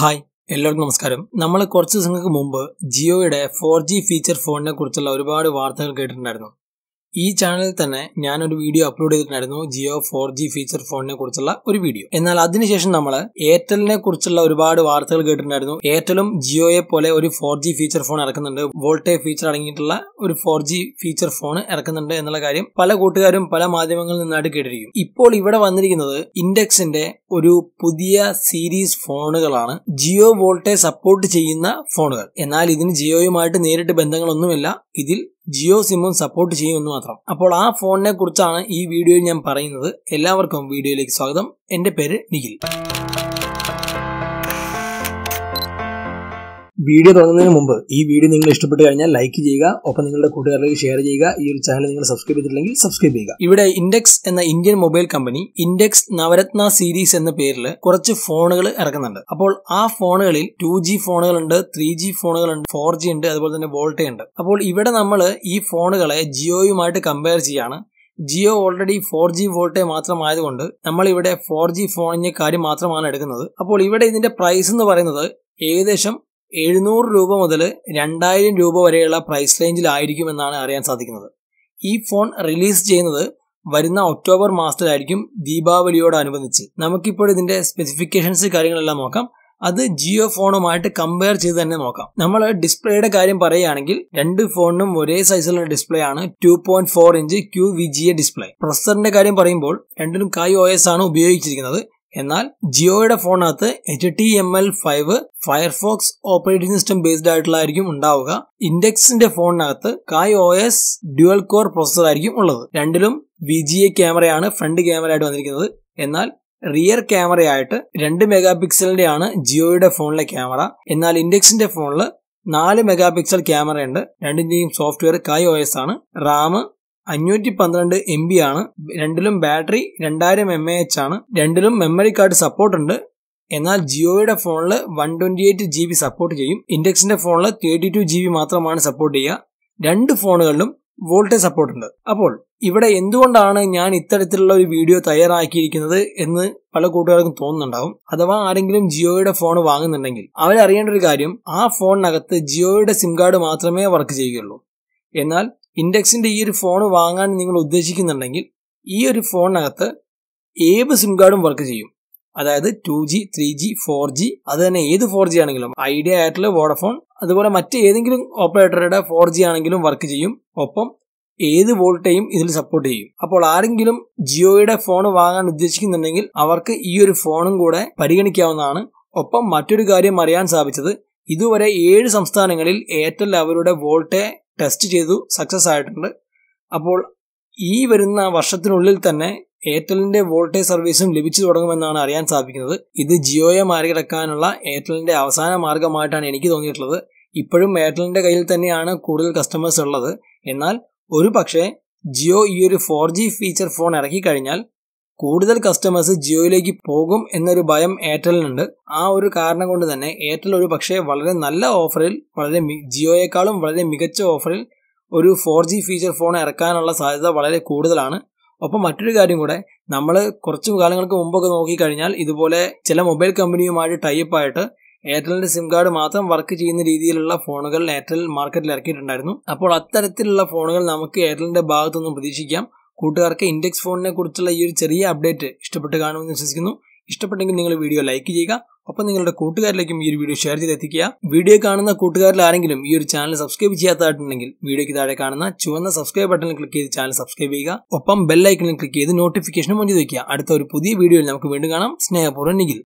Hi എല്ലാവർക്കും നമസ്കാരം. നമ്മൾ കുറച്ച് ദിവസങ്ങൾക്ക് മുമ്പ് ജിയോയുടെ ഫോർ ജി ഫീച്ചർ ഫോണിനെ കുറിച്ചുള്ള ഒരുപാട് വാർത്തകൾ കേട്ടിട്ടുണ്ടായിരുന്നു. ഈ ചാനലിൽ തന്നെ ഞാൻ ഒരു വീഡിയോ അപ്ലോഡ് ചെയ്തിട്ടുണ്ടായിരുന്നു ജിയോ ഫോർ ജി ഫീച്ചർ ഫോണിനെ കുറിച്ചുള്ള ഒരു വീഡിയോ എന്നാൽ അതിനുശേഷം നമ്മൾ എയർടെലിനെ കുറിച്ചുള്ള ഒരുപാട് വാർത്തകൾ കേട്ടിട്ടുണ്ടായിരുന്നു. എയർടെലും ജിയോയെ പോലെ ഒരു ഫോർ ജി ഫീച്ചർ ഫോൺ ഇറക്കുന്നുണ്ട്. വോൾട്ടേജ് ഫീച്ചർ അടങ്ങിയിട്ടുള്ള ഒരു ഫോർ ജി ഫീച്ചർ ഫോൺ ഇറക്കുന്നുണ്ട് എന്നുള്ള കാര്യം പല കൂട്ടുകാരും പല മാധ്യമങ്ങളിൽ നിന്നായിട്ട് കേട്ടിരിക്കും. ഇപ്പോൾ ഇവിടെ വന്നിരിക്കുന്നത് ഇൻഡെക്സിന്റെ ഒരു പുതിയ സീരീസ് ഫോണുകളാണ്. ജിയോ വോൾട്ടേജ് സപ്പോർട്ട് ചെയ്യുന്ന ഫോണുകൾ. എന്നാൽ ഇതിന് ജിയോയുമായിട്ട് നേരിട്ട് ബന്ധങ്ങളൊന്നുമില്ല. ഇതിൽ ജിയോ സിമ്മും സപ്പോർട്ട് ചെയ്യുമെന്ന് മാത്രം. അപ്പോൾ ആ ഫോണിനെ കുറിച്ചാണ് ഈ വീഡിയോയിൽ ഞാൻ പറയുന്നത്. എല്ലാവർക്കും വീഡിയോയിലേക്ക് സ്വാഗതം. എന്റെ പേര് നിഖിൽ. വീഡിയോ തുടങ്ങുന്നതിന് മുമ്പ് ഈ വീഡിയോ നിങ്ങൾ ഇഷ്ടപ്പെട്ട് കഴിഞ്ഞാൽ ലൈക്ക് ചെയ്യുക. ഒപ്പം നിങ്ങളുടെ കൂട്ടുകാരിലേക്ക് ഷെയർ ചെയ്യുക. ഈ ഒരു ചാനൽ നിങ്ങൾ സബ്സ്ക്രൈബ് ചെയ്തിട്ടില്ലെങ്കിൽ സബ്സ്ക്രൈബ് ചെയ്യുക. ഇവിടെ ഇൻഡെക്സ് എന്ന Indian mobile company Intex Navratna series എന്ന പേരിൽ കുറച്ച് ഫോണുകൾ ഇറക്കുന്നുണ്ട്. അപ്പോൾ ആ ഫോണുകളിൽ ടു ജി ഫോണുകളുണ്ട് ത്രീ ജി ഫോണുകളുണ്ട് ഫോർ ജി ഉണ്ട് അതുപോലെ തന്നെ വോൾട്ടേ ഉണ്ട്. അപ്പോൾ ഇവിടെ നമ്മൾ ഈ ഫോണുകളെ ജിയോയുമായിട്ട് കമ്പയർ ചെയ്യാണ്. Jio already four G VoLTE മാത്രമായതുകൊണ്ട് നമ്മൾ ഇവിടെ ഫോർ ജി ഫോണിന്റെ കാര്യം മാത്രമാണ് എടുക്കുന്നത്. അപ്പോൾ ഇവിടെ ഇതിന്റെ പ്രൈസ് എന്ന് പറയുന്നത് ഏകദേശം എഴുന്നൂറ് രൂപ മുതൽ രണ്ടായിരം രൂപ വരെയുള്ള പ്രൈസ് റേഞ്ചിലായിരിക്കും എന്നാണ് അറിയാൻ സാധിക്കുന്നത്. ഈ ഫോൺ റിലീസ് ചെയ്യുന്നത് വരുന്ന ഒക്ടോബർ മാസത്തിലായിരിക്കും ദീപാവലിയോടനുബന്ധിച്ച് നമുക്കിപ്പോൾ ഇതിന്റെ സ്പെസിഫിക്കേഷൻസ് കാര്യങ്ങളെല്ലാം നോക്കാം. അത് ജിയോ ഫോണുമായിട്ട് കമ്പയർ ചെയ്ത് തന്നെ നോക്കാം. നമ്മൾ ഡിസ്പ്ലേയുടെ കാര്യം പറയുകയാണെങ്കിൽ രണ്ട് ഫോണിനും ഒരേ സൈസിലുള്ള ഡിസ്പ്ലേ ആണ് two point four inch Q V G A display പ്രൊസസറിന്റെ കാര്യം പറയുമ്പോൾ രണ്ടിനും കായ് ഒ എസ് ആണ് ഉപയോഗിച്ചിരിക്കുന്നത്. എന്നാൽ ജിയോയുടെ ഫോണിനകത്ത് H T M L five Firefox operating system based ആയിട്ടുള്ളതായിരിക്കും ഉണ്ടാവുക. ഇൻഡെക്സിന്റെ ഫോണിനകത്ത് Kai O S dual core processor ആയിരിക്കും ഉള്ളത്. രണ്ടിലും വി ജി എ ക്യാമറയാണ് ഫ്രണ്ട് ക്യാമറ ആയിട്ട് വന്നിരിക്കുന്നത്. എന്നാൽ റിയർ ക്യാമറയായിട്ട് രണ്ട് മെഗാ പിക്സലിന്റെ ആണ് ജിയോയുടെ ഫോണിലെ ക്യാമറ. എന്നാൽ ഇൻഡെക്സിന്റെ ഫോണിൽ നാല് മെഗാ പിക്സൽ ക്യാമറയുണ്ട്. രണ്ടിന്റെയും സോഫ്റ്റ്വെയർ കായ് ഒ എസ് ആണ്. റാം അഞ്ഞൂറ്റി പന്ത്രണ്ട് എം ബി ആണ്. രണ്ടിലും ബാറ്ററി രണ്ടായിരം എം എ എച്ച് ആണ്. രണ്ടിലും മെമ്മറി കാർഡ് സപ്പോർട്ട് ഉണ്ട്. എന്നാൽ ജിയോയുടെ ഫോണിൽ one twenty eight G B support ചെയ്യും. ഇൻഡെക്സിന്റെ ഫോണിൽ തേർട്ടി ടു ജി ബി മാത്രമാണ് സപ്പോർട്ട് ചെയ്യുക. രണ്ട് ഫോണുകളിലും വോൾട്ടേജ് സപ്പോർട്ട് ഉണ്ട്. അപ്പോൾ ഇവിടെ എന്തുകൊണ്ടാണ് ഞാൻ ഇത്തരത്തിലുള്ള ഒരു വീഡിയോ തയ്യാറാക്കിയിരിക്കുന്നത് എന്ന് പല കൂട്ടുകാർക്കും തോന്നുന്നുണ്ടാവും. അഥവാ ആരെങ്കിലും ജിയോയുടെ ഫോൺ വാങ്ങുന്നുണ്ടെങ്കിൽ അവരറിയേണ്ട ഒരു കാര്യം ആ ഫോണിനകത്ത് ജിയോയുടെ സിം കാർഡ് മാത്രമേ വർക്ക് ചെയ്യുകയുള്ളൂ. എന്നാൽ ഇൻഡെക്സിന്റെ ഈ ഒരു ഫോൺ വാങ്ങാൻ നിങ്ങൾ ഉദ്ദേശിക്കുന്നുണ്ടെങ്കിൽ ഈ ഒരു ഫോണിനകത്ത് ഏത് സിം കാർഡും വർക്ക് ചെയ്യും. അതായത് two G three G four G അത് തന്നെ ഏത് ഫോർ ജി ആണെങ്കിലും. ഐഡിയ എയർടെൽ വോഡഫോൺ അതുപോലെ മറ്റ് ഏതെങ്കിലും ഓപ്പറേറ്ററുടെ ഫോർ ജി ആണെങ്കിലും വർക്ക് ചെയ്യും. ഒപ്പം ഏത് വോൾട്ടേയും ഇതിൽ സപ്പോർട്ട് ചെയ്യും. അപ്പോൾ ആരെങ്കിലും ജിയോയുടെ ഫോൺ വാങ്ങാൻ ഉദ്ദേശിക്കുന്നുണ്ടെങ്കിൽ അവർക്ക് ഈ ഒരു ഫോണും കൂടെ പരിഗണിക്കാവുന്നതാണ്. ഒപ്പം മറ്റൊരു കാര്യം അറിയാൻ സാധിച്ചത് ഇതുവരെ ഏഴ് സംസ്ഥാനങ്ങളിൽ എയർടെൽ അവരുടെ വോൾട്ടേ ടെസ്റ്റ് ചെയ്തു സക്സസ് ആയിട്ടുണ്ട്. അപ്പോൾ ഈ വരുന്ന വർഷത്തിനുള്ളിൽ തന്നെ എയർടെലിന്റെ വോൾട്ടേജ് സർവീസും ലഭിച്ചു തുടങ്ങുമെന്നാണ് അറിയാൻ സാധിക്കുന്നത്. ഇത് ജിയോയെ മറികടക്കാനുള്ള എയർടെലിന്റെ അവസാന മാർഗമായിട്ടാണ് എനിക്ക് തോന്നിയിട്ടുള്ളത്. ഇപ്പോഴും എയർടെലിന്റെ കയ്യിൽ തന്നെയാണ് കൂടുതൽ കസ്റ്റമേഴ്സ് ഉള്ളത്. എന്നാൽ ഒരു പക്ഷേ ജിയോ ഈ ഒരു ഫോർ ജി ഫീച്ചർ ഫോൺ ഇറക്കി കഴിഞ്ഞാൽ കൂടുതൽ കസ്റ്റമേഴ്സ് ജിയോയിലേക്ക് പോകും എന്നൊരു ഭയം എയർടെലിനുണ്ട് ആ ഒരു കാരണം കൊണ്ട് തന്നെ എയർടെൽ ഒരു പക്ഷേ വളരെ നല്ല ഓഫറിൽ വളരെ ജിയോയെക്കാളും വളരെ മികച്ച ഓഫറിൽ ഒരു ഫോർ ജി ഫീച്ചർ ഫോൺ ഇറക്കാനുള്ള സാധ്യത വളരെ കൂടുതലാണ്. ഒപ്പം മറ്റൊരു കാര്യം കൂടെ നമ്മൾ കുറച്ച് കാലങ്ങൾക്ക് മുമ്പൊക്കെ നോക്കിക്കഴിഞ്ഞാൽ ഇതുപോലെ ചില മൊബൈൽ കമ്പനിയുമായിട്ട് ടൈപ്പ് ആയിട്ട് എയർടെലിന്റെ സിം കാർഡ് മാത്രം വർക്ക് ചെയ്യുന്ന രീതിയിലുള്ള ഫോണുകൾ എയർടെൽ മാർക്കറ്റിൽ ഇറക്കിയിട്ടുണ്ടായിരുന്നു. അപ്പോൾ അത്തരത്തിലുള്ള ഫോണുകൾ നമുക്ക് എയർടെലിന്റെ ഭാഗത്തുനിന്നും പ്രതീക്ഷിക്കാം. കൂട്ടുകാർക്ക് ഇൻഡെക്സ് ഫോണിനെ കുറിച്ചുള്ള ഈ ഒരു ചെറിയ അപ്ഡേറ്റ് ഇഷ്ടപ്പെട്ട് കാണുമെന്ന് വിശ്വസിക്കുന്നു. ഇഷ്ടപ്പെട്ടെങ്കിൽ നിങ്ങൾ വീഡിയോ ലൈക്ക് ചെയ്യുക. ഒപ്പം നിങ്ങളുടെ കൂട്ടുകാരിലേക്കും ഈ ഒരു വീഡിയോ ഷെയർ ചെയ്തെത്തിക്കുക. വീഡിയോ കാണുന്ന കൂട്ടുകാരിൽ ആരെങ്കിലും ഈ ഒരു ചാനൽ സബ്സ്ക്രൈബ് ചെയ്യാത്തതായിട്ടുണ്ടെങ്കിൽ വീഡിയോയ്ക്ക് താഴെ കാണുന്ന ചുവന്ന സബ്സ്ക്രൈബ് ബട്ടണിൽ ക്ലിക്ക് ചെയ്ത് ചാനൽ സബ്സ്ക്രൈബ് ചെയ്യുക. ഒപ്പം ബെൽ ഐക്കണിൽ ക്ലിക്ക് ചെയ്ത് നോട്ടിഫിക്കേഷനും മുന്നിൽ വയ്ക്കുക അടുത്ത ഒരു പുതിയ വീഡിയോയിൽ നമുക്ക് വീണ്ടും കാണാം. സ്നേഹപൂർവം നിഖിൽ.